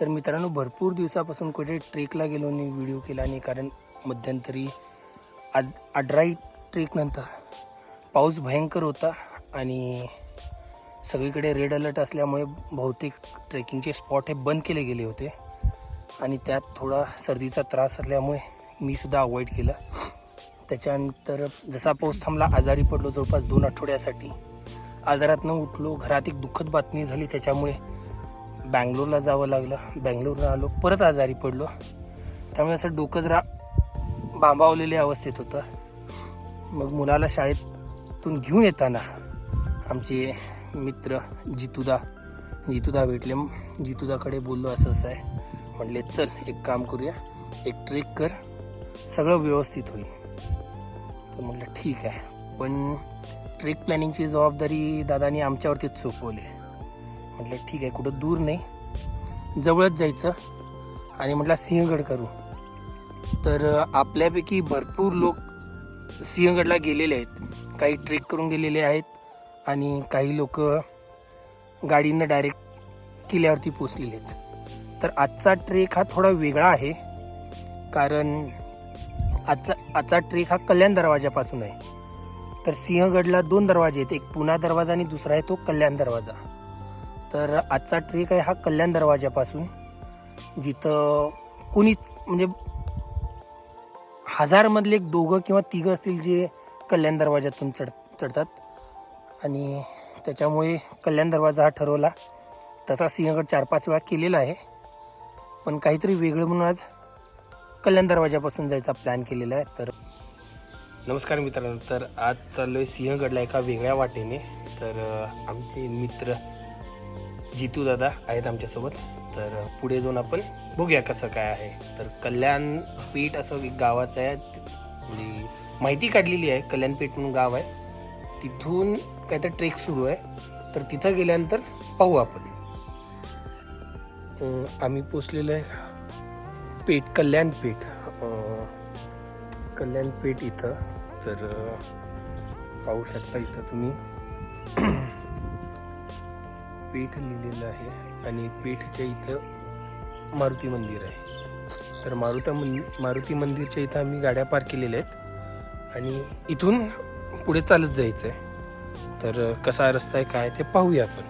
तर मित्रांनो भरपूर दिवसापासून कुठे ट्रेकला गेलो नाही व्हिडिओ केला नाही कारण मध्यंतरी आड आड्राई ट्रेकनंतर पाऊस भयंकर होता आणि सगळीकडे रेड अलर्ट असल्यामुळे बहुतेक ट्रेकिंगचे स्पॉट हे बंद केले गेले होते. आणि त्यात थोडा सर्दीचा त्रास असल्यामुळे मी सुद्धा अवॉइड केलं. त्याच्यानंतर जसा पाऊस थांबला आजारी पडलो जवळपास दोन आठवड्यासाठी. आजारातनं उठलो घरात एक दुःखद बातमी झाली त्याच्यामुळे बँगलोरला जावं लागलं. बँगलोरला आलो परत आजारी पडलो. त्यामुळे असं डोकं जरा बांबावलेल्या अवस्थेत होतं. मग मुलाला शाळेतून घेऊन येताना आमचे मित्र जितुदा जितुदा भेटले. जितुदाकडे बोललो असं असं आहे. म्हणले चल एक काम करूया. एक ट्रेक कर. सगळं व्यवस्थित होईल. तर म्हटलं ठीक आहे. पण ट्रेक प्लॅनिंगची जबाबदारी दादानी आमच्यावरतीच सोपवली. म्हटलं ठीक आहे कुठं दूर नाही. जवळच जायचं आणि म्हटलं सिंहगड करू. तर आपल्यापैकी भरपूर लोक सिंहगडला गेलेले आहेत. काही ट्रेक करून गेलेले आहेत आणि काही लोक गाडीनं डायरेक्ट किल्ल्यावरती पोचलेले आहेत. तर आजचा ट्रेक हा थोडा वेगळा आहे. कारण आजचा आजचा ट्रेक हा कल्याण दरवाजापासून आहे. तर सिंहगडला दोन दरवाजे आहेत. एक पुणा दरवाजा आणि दुसरा आहे तो कल्याण दरवाजा. तर आजचा ट्रेक आहे हा कल्याण दरवाजापासून जिथं कुणीच म्हणजे हजारमधले एक दोघं किंवा तिघं असतील जे कल्याण दरवाजातून चढ चढतात. आणि त्याच्यामुळे कल्याण दरवाजा हा ठरवला. तसा सिंहगड चार पाच वेळा केलेला आहे. पण काहीतरी वेगळं म्हणून आज कल्याण दरवाजापासून जायचा प्लॅन केलेला आहे. तर नमस्कार मित्रांनो. तर आज चाललो आहे सिंहगडला एका वेगळ्या वाटेने. तर आमचे मित्र जितू दादा आहेत आमच्यासोबत. तर पुढे जाऊन आपण बघूया कसं काय आहे. तर कल्याण पेठ असं एक गावाचं आहे. म्हणजे माहिती काढलेली आहे कल्याणपीठ म्हणून गाव आहे. तिथून काहीतरी ट्रेक सुरू आहे. तर तिथं गेल्यानंतर पाहू आपण. आम्ही पोचलेलो आहे पेठ कल्याणपीठ कल्याणपीठ इथं. तर पाहू शकता इथं तुम्ही. पेठ लिहिलेलं आहे आणि पेठच्या इथं मारुती मंदिर आहे. तर मारुता मन मारुती मंदिरच्या इथं आम्ही गाड्या पार्क केलेल्या आहेत. आणि इथून पुढे चालत जायचं आहे तर कसा रस्ता आहे काय ते पाहूया आपण.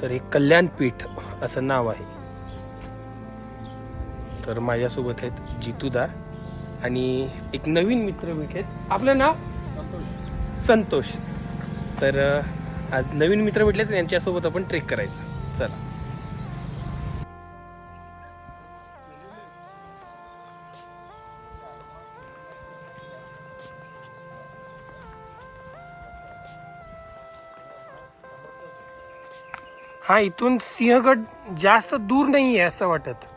तर हे कल्याण पेठ असं नाव आहे. तर माझ्यासोबत आहेत जितूदा आणि एक नवीन मित्र भेटलेत. आपलं नाव? संतोष. तर अ, आज नवीन मित्र भेटले तर यांच्यासोबत आपण ट्रेक करायचं. चला. हा इथून सिंहगड जास्त दूर नाही आहे असं वाटत.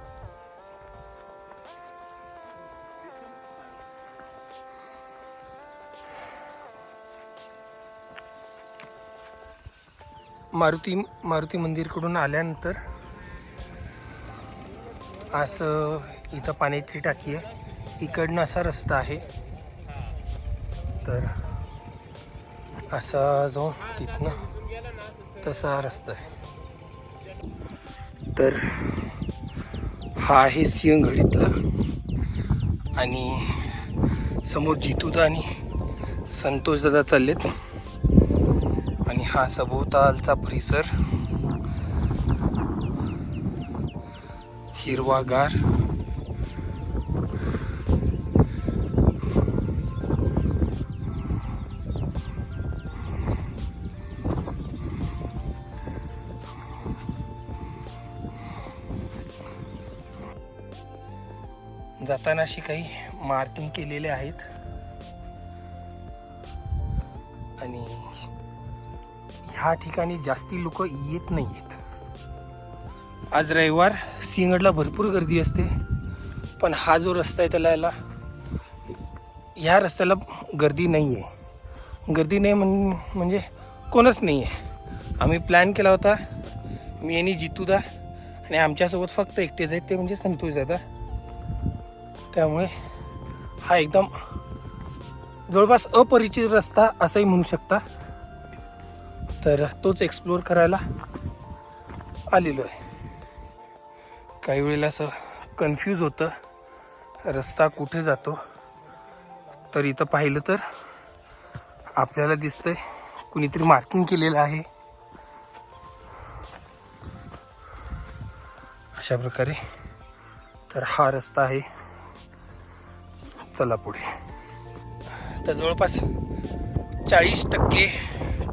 मारुती मारुती मंदिरकडून आल्यानंतर असं इथं पाण्याची टाकी आहे. इकडनं असा रस्ता आहे. तर असा जाऊन तिथनं तसा रस्ता आहे. तर हा आहे सिंहगडीतला आणि समोर जितूदा आणि संतोष दादा चाललेत. हा सभोवतालचा परिसर. हिरवागार. जाताना अशी काही मार्किंग केलेले आहेत. आणि ह्या ठिकाणी जास्ती लोक येत नाही आहेत आज रविवार सिंहगडला भरपूर गर्दी असते. पण हा जो रस्ता आहे त्याला याला ह्या रस्त्याला गर्दी नाही आहे गर्दी नाही म्हण म्हणजे कोणच नाही आहे आम्ही प्लॅन केला होता. मी आणि जितूदा आणि आमच्यासोबत फक्त एकटेच आहेत ते म्हणजे संतोष दादा. त्यामुळे हा एकदम जवळपास अपरिचित रस्ता असंही म्हणू शकता. तर तोच एक्सप्लोअर करायला आलेलो आहे. काही वेळेला असं कन्फ्यूज होतं. रस्ता कुठे जातो? तर इथं पाहिलं तर आपल्याला दिसतंय कुणीतरी मार्किंग केलेलं आहे. अशा प्रकारे तर हा रस्ता आहे चला पुढे तर जवळपास चाळीस टक्के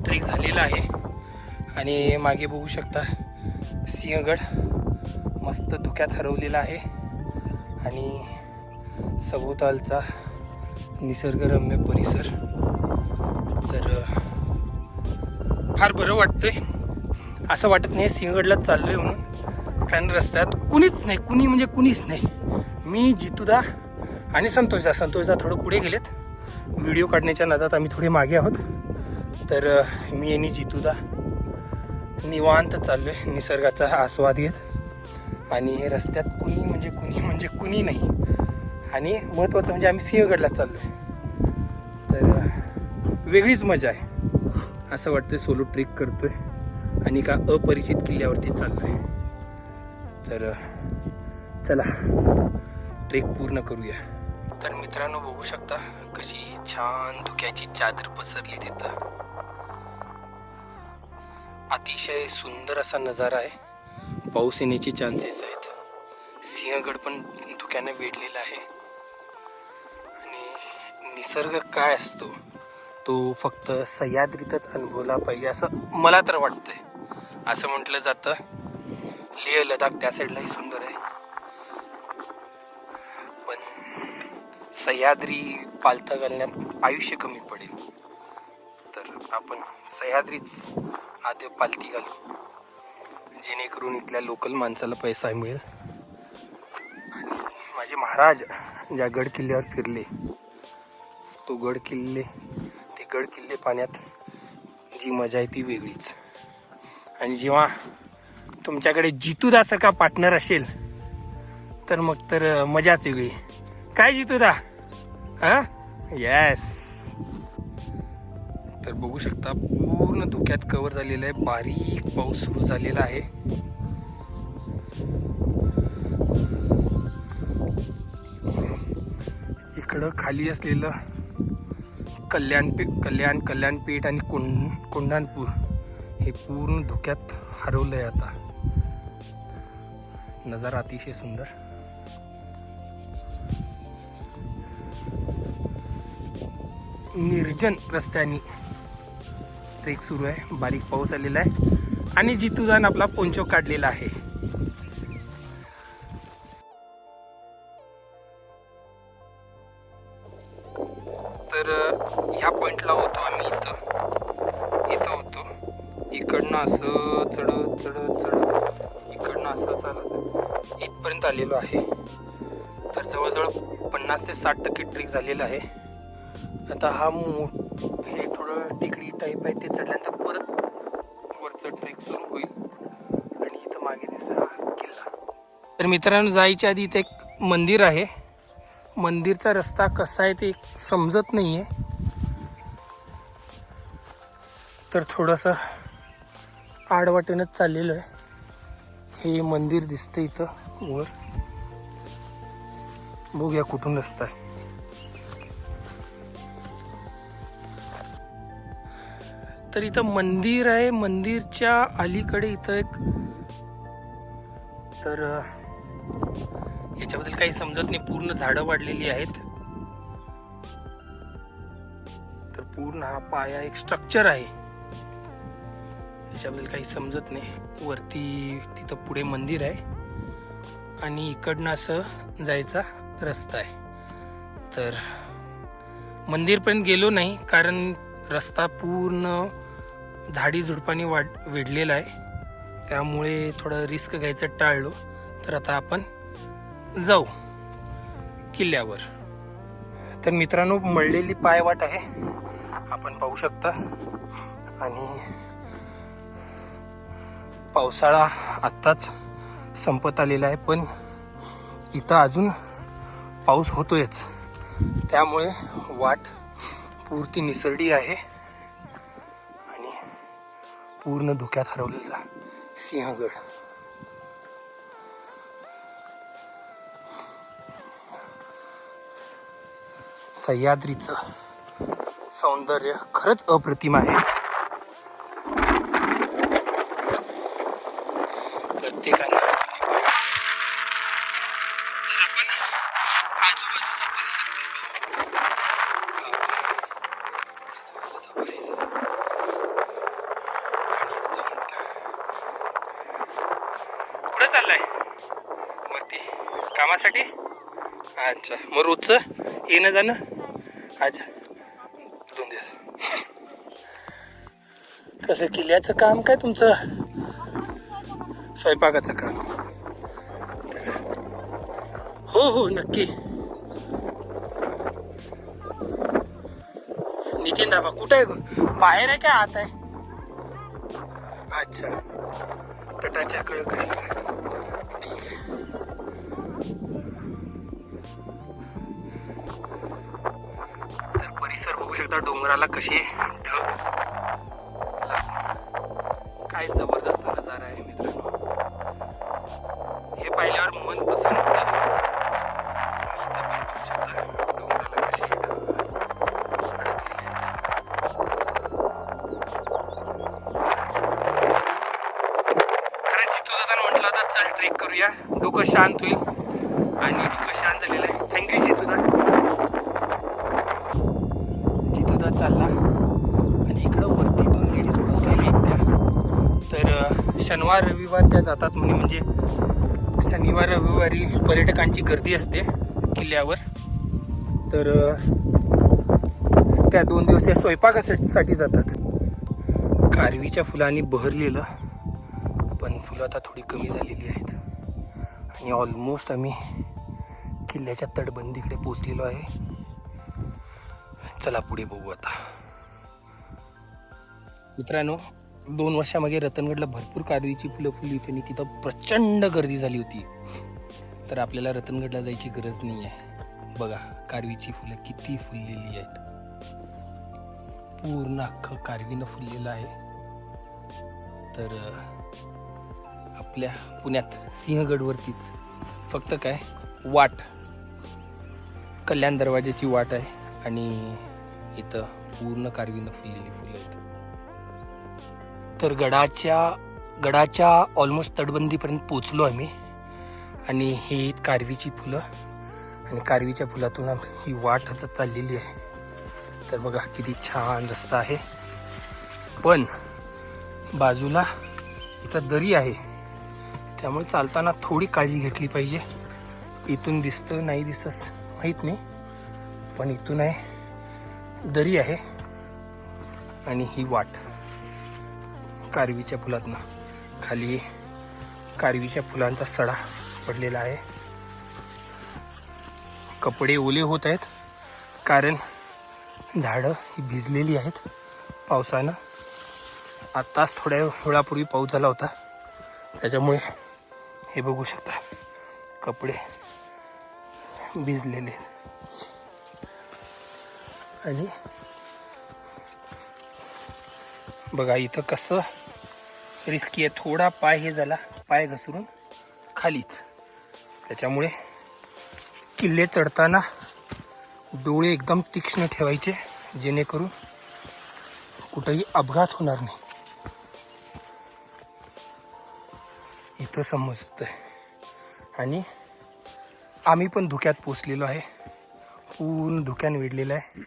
ट्रेक झालेला आहे. आणि मागे बघू शकता सिंहगड मस्त धुक्यात हरवलेला आहे. आणि सभोवतालचा निसर्गरम्य परिसर. तर फार बरं वाटतंय. असं वाटत नाही सिंहगडला चाललोय म्हणून. कारण रस्त्यात कुणीच नाही. कुणी म्हणजे कुणीच नाही. मी जितूदा आणि संतोषदा. संतोषदा थोडं पुढे गेलेत. व्हिडिओ काढण्याच्या नादात आम्ही थोडे मागे आहोत. तर मी आणि जितूदा निवांत चाललोय. निसर्गाचा आस्वाद घेत. आणि रस्त्यात कुणी म्हणजे कुणी म्हणजे कुणी नाही. आणि महत्त्वाचं म्हणजे आम्ही सिंहगडला चाललोय. तर वेगळीच मजा आहे. असं वाटतं सोलो ट्रेक करतोय. आणि का अपरिचित किल्ल्यावरती चाललोय. तर चला ट्रेक पूर्ण करूया. तर मित्रांनो बघू शकता कशी छान धुक्याची चादर पसरली तिथं. अतिशय सुंदर असा नजारा आहे. पाऊस येण्याचे चान्सेस आहेत. सिंहगड पण धुक्याने वेढलेला आहे. आणि निसर्ग काय असतो तो फक्त सह्याद्रीतच अनुभवला पाहिजे असं मला तर वाटतंय. असं म्हटलं जातं. लेह लडाख त्या साईडलाही सुंदर आहे. पण सह्याद्री पालथं घालण्यात आयुष्य कमी पडेल. तर आपण सह्याद्रीच आधी पालथी घालू. जेणेकरून इथल्या लोकल माणसाला पैसा मिळेल. आणि माझे महाराज ज्या गड किल्ल्यावर फिरले तो गड किल्ले ते गड किल्ले पाण्यात जी मजा आहे ती वेगळीच. आणि जेव्हा तुमच्याकडे जितूदा का पार्टनर असेल तर मग तर मजाच वेगळी. काय जितूदा? हा? येस बघू शकता पूर्ण धुक्यात कव्हर झालेलं आहे. बारीक पाऊस सुरू झालेला आहे. इकडं खाली असलेलं कल्याणपीठ कल्याण कल्याणपीठ आणि कोंड कोंढाणपूर हे पूर्ण धुक्यात आहे आता. नजारा अतिशय सुंदर. निर्जन रस्त्याने ट्रेक सुरू आहे. बारीक पाऊस आलेला आहे. आणि जितूजान आपला पोंचो काढलेला आहे. तर ह्या पॉइंटला होतो आम्ही इथं. इथं होतो. इकडनं असं चढत चढत चढत इकडनं असं चालत इथपर्यंत आलेलो आहे. तर जवळजवळ पन्नास ते साठ टक्के ट्रेक झालेला आहे. आता हा मो हे सरळ टेकडी टाईप आहे ते चढल्यानंतर परत वरचं ट्रेक सुरू होईल. आणि इथं मागे दिसतं किल्ला. तर मित्रांनो जायच्या आधी इथे एक मंदिर आहे. मंदिरचा रस्ता कसा आहे ते समजत नाही आहे तर थोडंसं आडवाटेनंच चाललेलं आहे. हे मंदिर दिसतं इथं वर. बघूया कुठून रस्ता आहे. तर इथं मंदिर आहे. मंदिरच्या अलीकडे इथं एक तर याच्याबद्दल काही समजत नाही. पूर्ण झाडं वाढलेली आहेत. तर पूर्ण हा पाया एक स्ट्रक्चर आहे. याच्याबद्दल काही समजत नाही. वरती तिथं पुढे मंदिर आहे. आणि इकडनं असं जायचा रस्ता आहे. तर मंदिरपर्यंत गेलो नाही. कारण रस्ता पूर्ण झाडी झुडपाने वाट वेढलेलं आहे. त्यामुळे थोडं रिस्क घ्यायचं टाळलो. तर आता आपण जाऊ किल्ल्यावर. तर मित्रांनो मळलेली पायवाट आहे. आपण पाहू शकता. आणि पावसाळा आत्ताच संपत आलेला आहे पण इथं अजून पाऊस होतोयच. त्यामुळे वाट पूर्ती निसरडी आहे. पूर्ण धोक्यात हरवलेला सिंहगड. सह्याद्रीचं सौंदर्य खरंच अप्रतिम आहे. चाललाय? वरती कामासाठी? अच्छा. मग रोजचं? येणं जाणं? अच्छा. दोन दिवस. कसं किल्ल्याचं काम काय तुमचं? स्वयंपाकाचं काम. हो हो नक्की. नितीन दाबा कुठं आहे बाहेर आहे का आत आहे? अच्छा. तटाच्या कडेकडे आता डोंगराला कशी ढग रविवार त्या जातात म्हणे म्हणजे शनिवार रविवारी पर्यटकांची गर्दी असते किल्ल्यावर. तर त्या दोन दिवस त्या स्वयंपाकासाठी जातात. कारवीच्या फुलांनी बहरलेलं पण फुलं आता थोडी कमी झालेली आहेत. आणि ऑलमोस्ट आम्ही किल्ल्याच्या तटबंदीकडे पोचलेलो आहे. चला पुढे बघू आता. मित्रांनो दोन वर्षामागे रतनगडला भरपूर कारवीची फुलं फुली होती आणि तिथं प्रचंड गर्दी झाली होती. तर आपल्याला रतनगडला जायची गरज नाही आहे. बघा कारवीची फुलं किती फुललेली आहेत. पूर्ण अख्खं कारवीनं फुललेलं आहे. तर आपल्या पुण्यात सिंहगडवरतीच फक्त काय? वाट. कल्याण दरवाज्याची वाट आहे आणि इथं पूर्ण कारवीनं फुललेली फुलं आहेत. तर गडाच्या गडाच्या ऑलमोस्ट तटबंदीपर्यंत पोचलो आम्ही. आणि ही कारवीची फुलं. आणि कारवीच्या फुलातून ही वाट आता चाललेली आहे. तर बघा किती छान रस्ता आहे. पण बाजूला इथं दरी आहे. त्यामुळे चालताना थोडी काळजी घेतली पाहिजे. इथून दिसतं नाही दिसतंच माहीत नाही. पण इथून आहे दरी आहे. आणि ही वाट. कारवीच्या फुलातनं. खाली कारवीच्या फुलांचा सडा पडलेला आहे. कपडे ओले होत आहेत कारण झाडं ही भिजलेली आहेत. पावसानं आत्ताच थोड्या वेळापूर्वी पाऊस झाला होता. त्याच्यामुळे हे बघू शकता कपडे भिजलेले आणि बघा इथं कसं रिस्की आहे. थोडा पाय हे झाला पाय घसरून खालीच. त्याच्यामुळे किल्ले चढताना डोळे एकदम तीक्ष्ण ठेवायचे जेणेकरून कुठंही अपघात होणार नाही. इथं समजतंय. आणि आम्ही पण धुक्यात पोचलेलो आहे. पूर्ण धुक्यान वेढलेलं आहे.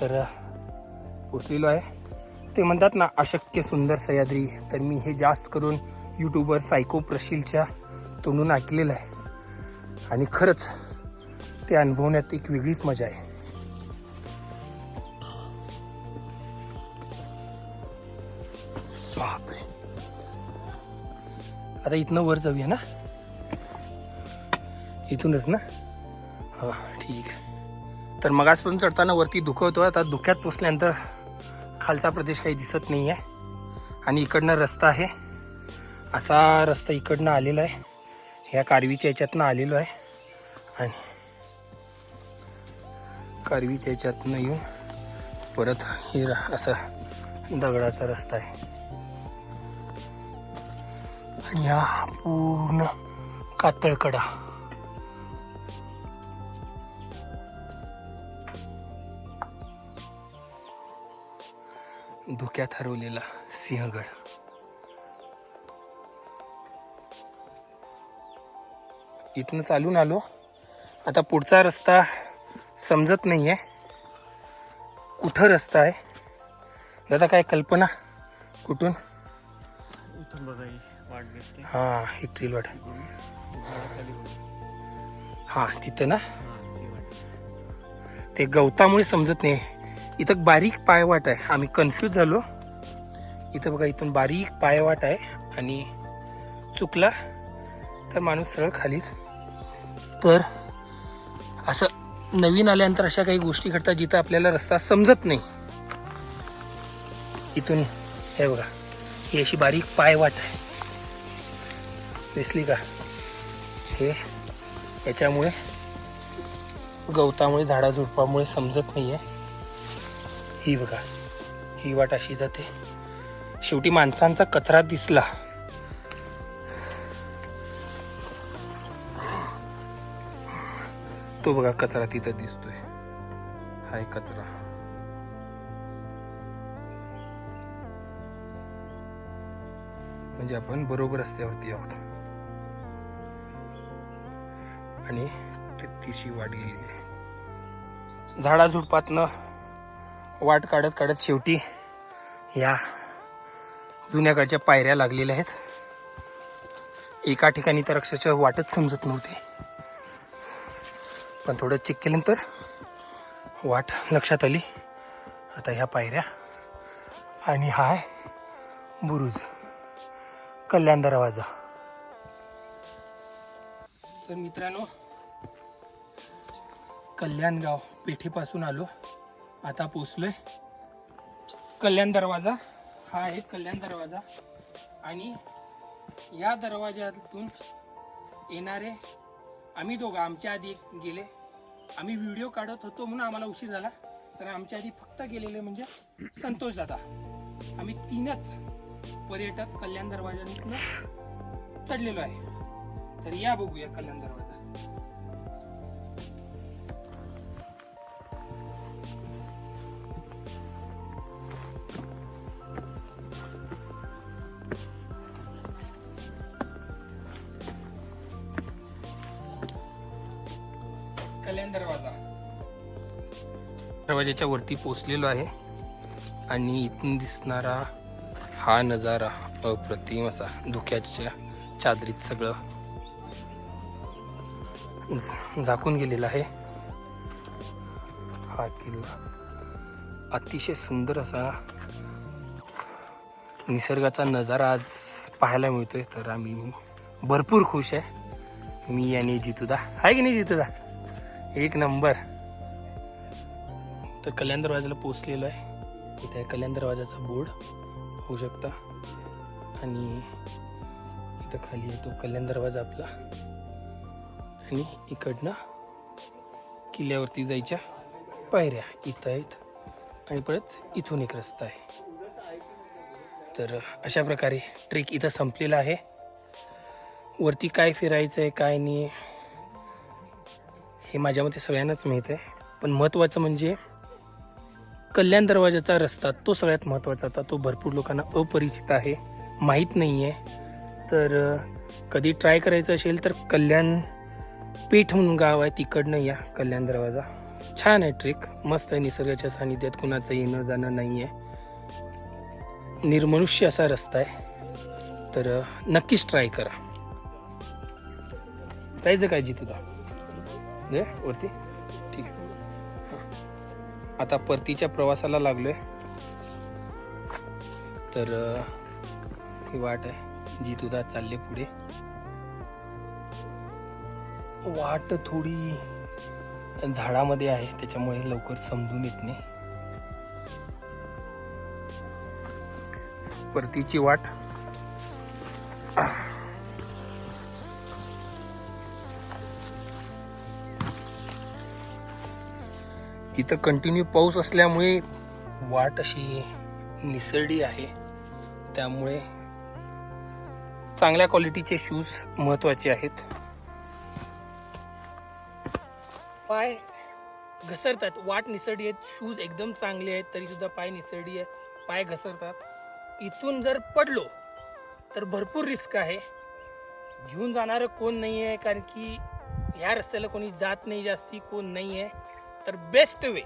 तर पोचलेलो आहे. ते म्हणतात ना अशक्य सुंदर सह्याद्री. तर मी हे जास्त करून यूट्यूबर सायको प्रशीलच्या तोंडून ऐकलेलं आहे. आणि खरंच ते अनुभवण्यात एक वेगळीच मजा आहे. बापरे. आता इथनं वर जाऊया ना? इथूनच ना? हा ठीक आहे. तर मगासपासून चढताना वरती दुखवतो आता दुःख्यात पोचल्यानंतर खालचा प्रदेश काही दिसत नाही आहे आणि इकडनं रस्ता आहे. असा रस्ता इकडनं आलेला आहे. ह्या कारवीच्या याच्यातनं आलेलो आहे. आणि कारवीच्या याच्यातनं येऊन परत हे असा दगडाचा रस्ता आहे. आणि हा पूर्ण कातळकडा. धुक्यात हरवलेला सिंहगड. इथनं चालून आलो. आता पुढचा रस्ता समजत नाहीये. कुठं रस्ता आहे? दादा काय कल्पना? कुठून? ही हा ट्रील वाट. हा तिथं ना? हा. ते गवतामुळे समजत नाही. इथं बारीक पायवाट आहे. आम्ही कन्फ्यूज झालो. इथं बघा इथून बारीक पायवाट आहे आणि चुकला तर माणूस सरळ खालीच तर असं नवीन आल्यानंतर अशा काही गोष्टी घडतात जिथं आपल्याला रस्ता समजत नाही. इथून हे बघा ही अशी बारीक पायवाट आहे. दिसली का? हे याच्यामुळे गवतामुळे झाडाझुडपामुळे समजत नाही आहे ही बघा ही वाट अशी जाते. शेवटी माणसांचा कचरा दिसला. तो बघा कचरा तिथं दिसतोय. हाय कचरा. म्हणजे आपण बरोबर रस्त्यावरती आहोत. आणि तिशी वाट गेलेली आहे. झाडाझुडपातनं वाट काढत काढत शेवटी या जुन्या काळच्या पायऱ्या लागलेल्या आहेत. एका ठिकाणी तर अक्षरशः वाटच समजत नव्हती. पण थोडं चेक केल्यानंतर वाट लक्षात आली. आता ह्या पायऱ्या आणि हा आहे बुरुज. कल्याण दरवाजा तर मित्रांनो कल्याणगाव पेठेपासून आलो. आता पोचलोय. कल्याण दरवाजा. हा आहे कल्याण दरवाजा. आणि या दरवाज्यातून येणारे आम्ही दोघं आमच्या आधी गेले. आम्ही व्हिडिओ काढत होतो म्हणून आम्हाला उशीर झाला. तर आमच्या आधी फक्त गेलेले म्हणजे संतोष दादा. आम्ही तीनच पर्यटक कल्याण दरवाजातून चढलेलो आहे. तर या बघूया कल्याण दरवाजा. दरवाज्याच्या वरती पोचलेलो आहे. आणि इथून दिसणारा हा नजारा अप्रतिम असा धुक्याच्या चादरीत सगळं झाकून गेलेलं आहे. हा किल्ला अतिशय सुंदर असा निसर्गाचा नजारा आज पाहायला मिळतोय. तर आम्ही भरपूर खुश आहे. मी आणि जितुदा. आहे की नाही जितुदा? एक नंबर. तर कल्याण दरवाजाला पोचलेलो आहे. इथे आहे कल्याण दरवाजाचा बोर्ड. होऊ शकता. आणि इथं खाली आहे तो कल्याण दरवाजा आपला. आणि इकडनं किल्ल्यावरती जायच्या पायऱ्या. इथं आहेत. आणि परत इथून एक रस्ता आहे. तर अशा प्रकारे ट्रेक इथं संपलेला आहे. वरती काय फिरायचं आहे काय नाही हे माझ्या मते सगळ्यांनाच माहीत आहे. पण महत्त्वाचं म्हणजे कल्याण दरवाजाचा रस्ता तो सगळ्यात महत्त्वाचा आता तो भरपूर लोकांना अपरिचित आहे माहीत नाही आहे तर कधी ट्राय करायचं असेल तर कल्याण पेठ म्हणून गाव आहे तिकडनं या कल्याण दरवाजा. छान आहे ट्रेक मस्त आहे निसर्गाच्या सानिध्यात कुणाचं येणं जाणं नाही आहे निर्मनुष्य असा रस्ता आहे. तर नक्कीच ट्राय करा. जायचं काय जिथं? जे वरती. ठीक आहे. आता परतीच्या प्रवासाला लागलोय. तर ही वाट आहे. जी तुझा चालले पुढे. वाट थोडी झाडामध्ये आहे त्याच्यामुळे लवकर समजून येत नाही. परतीची वाट इथं कंटिन्यू पाऊस असल्यामुळे वाट अशी निसरडी आहे. त्यामुळे चांगल्या क्वालिटीचे शूज महत्त्वाचे आहेत. पाय घसरतात. वाट निसरडी आहेत. शूज एकदम चांगले आहेत तरी सुद्धा पाय निसरडी आहे. पाय घसरतात. इथून जर पडलो तर भरपूर रिस्क आहे. घेऊन जाणारं कोण नाही आहे कारण की ह्या रस्त्याला कोणी जात नाही जास्ती कोण नाही आहे তার বেস্ট ওয়ে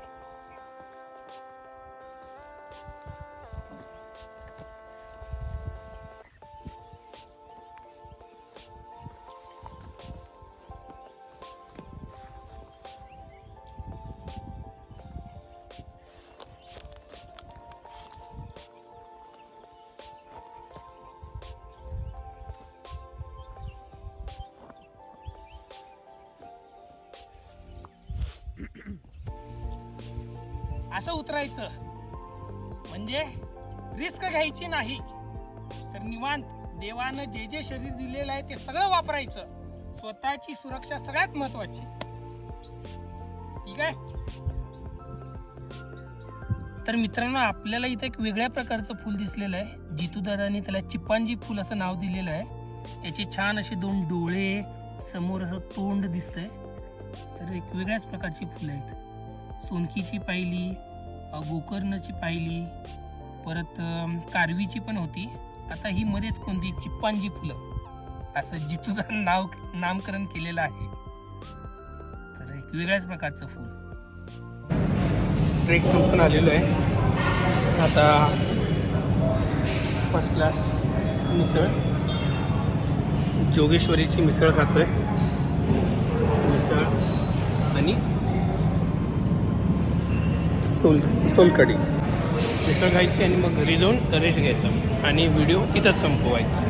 असं उतरायचं. म्हणजे रिस्क घ्यायची नाही. तर निवांत देवानं जे जे शरीर दिलेलं आहे ते सगळं वापरायचं. स्वतःची सुरक्षा सगळ्यात महत्वाची. ठीक आहे? तर मित्रांनो आपल्याला इथं एक वेगळ्या प्रकारचं फुल दिसलेलं आहे. जितूदादाने त्याला चिप्पांजी फुल असं नाव दिलेलं आहे. याचे छान असे दोन डोळे समोर असं तोंड दिसतंय. तर एक वेगळ्याच प्रकारची फुलं आहेत. सोनकीची पाहिली गोकर्णची पाहिली परत कारवीची पण होती. आता ही मध्येच कोणती? चिप्पांजी फुलं. असं जितूदार नाव नामकरण केलेलं आहे. तर एक वेगळ्याच प्रकारचं फुल. ट्रेक संपून आलेलो आहे. आता फर्स्ट क्लास मिसळ. जोगेश्वरीची मिसळ खातोय. मिसळ. सोल सोलकडी मिसळ खायची आणि मग घरी जाऊन रेस्ट घ्यायचा आणि व्हिडिओ इथंच संपवायचा.